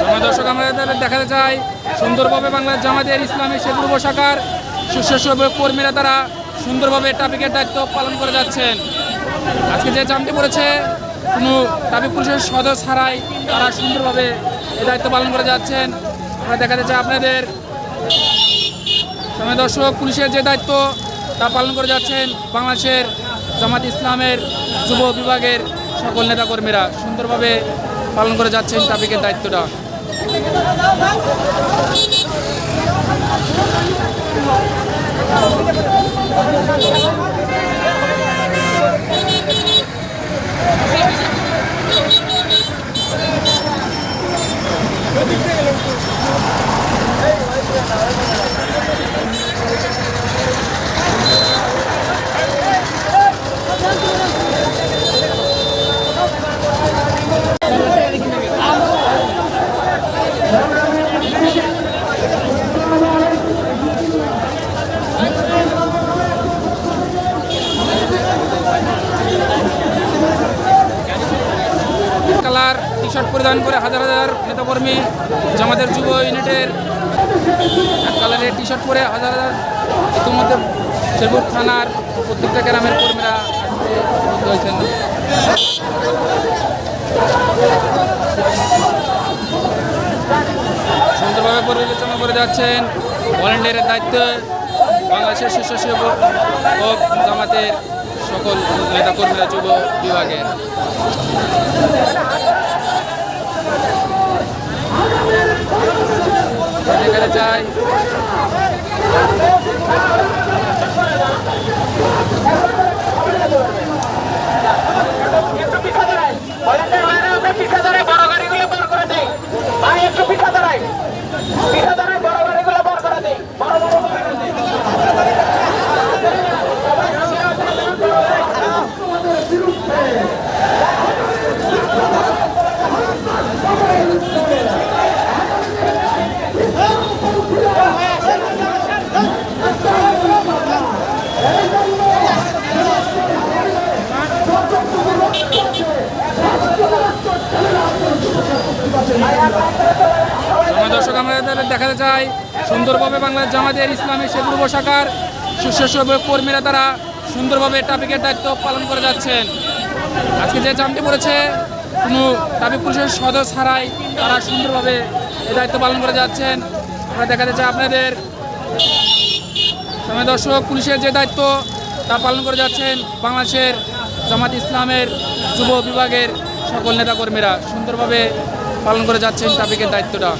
সময় দর্শক, আমরা দেখাতে চাই সুন্দরভাবে বাংলার জামাতের ইসলামী সে পূর্ব শাখার সুস্বেচ্ছাসেবক কর্মীরা তারা সুন্দরভাবে ট্রাফিকের দায়িত্ব পালন করে যাচ্ছেন। আজকে যে জামটি পড়েছে, কোনো ট্রাফিক পুলিশের সদস্য ছাড়াই তারা সুন্দরভাবে এ দায়িত্ব পালন করে যাচ্ছেন। আমরা দেখাতে চাই আপনাদের। সময় দর্শক, পুলিশের যে দায়িত্ব তা পালন করে যাচ্ছেন বাংলাদেশের জামাত ইসলামের যুব বিভাগের সকল নেতাকর্মীরা। সুন্দরভাবে পালন করে যাচ্ছেন ট্রাফিকের দায়িত্বটা? কালার টি শার্ট পরিধান করে হাজার হাজার নেতাকর্মী, জামাতের যুব ইউনিটের এক কালারের টি শার্ট পরে হাজার হাজার ইতিমধ্যে শেরপুর থানার প্রত্যেকটা গ্রামের কর্মীরা হয়েছেন সুন্দরভাবে পরিচালনা করে যাচ্ছেন ভলেন্টিয়ারের দায়িত্বে বাংলাদেশের স্বেচ্ছাসেবক ও জামাতের সকল নেতাকর্মীরা, যুব বিভাগের। আমরা পিঠা ধরে বড় গাড়িগুলো বার করে দেয় ভাই একটু পিঠা ধরাই। পিঠা ধরে দর্শক, আমরা দেখাতে চাই সুন্দরভাবে বাংলাদেশ জামাতের ইসলামী সে পূর্ব শাখার স্বেচ্ছাসেবক কর্মীরা তারা সুন্দরভাবে ট্রাফিকের দায়িত্ব পালন করে যাচ্ছেন। আজকে যে জামটি পড়েছে, কোনো ট্রাফিক পুলিশের সদস্য ছাড়াই তারা সুন্দরভাবে এই দায়িত্ব পালন করে যাচ্ছেন। আমরা দেখাতে চাই আপনাদের। সময় দর্শক, পুলিশের যে দায়িত্ব তা পালন করে যাচ্ছেন বাংলাদেশের জামাত ইসলামের যুব বিভাগের সকল নেতাকর্মীরা। সুন্দরভাবে পালন করে যাচ্ছেন ট্রাফিকের দায়িত্বটা?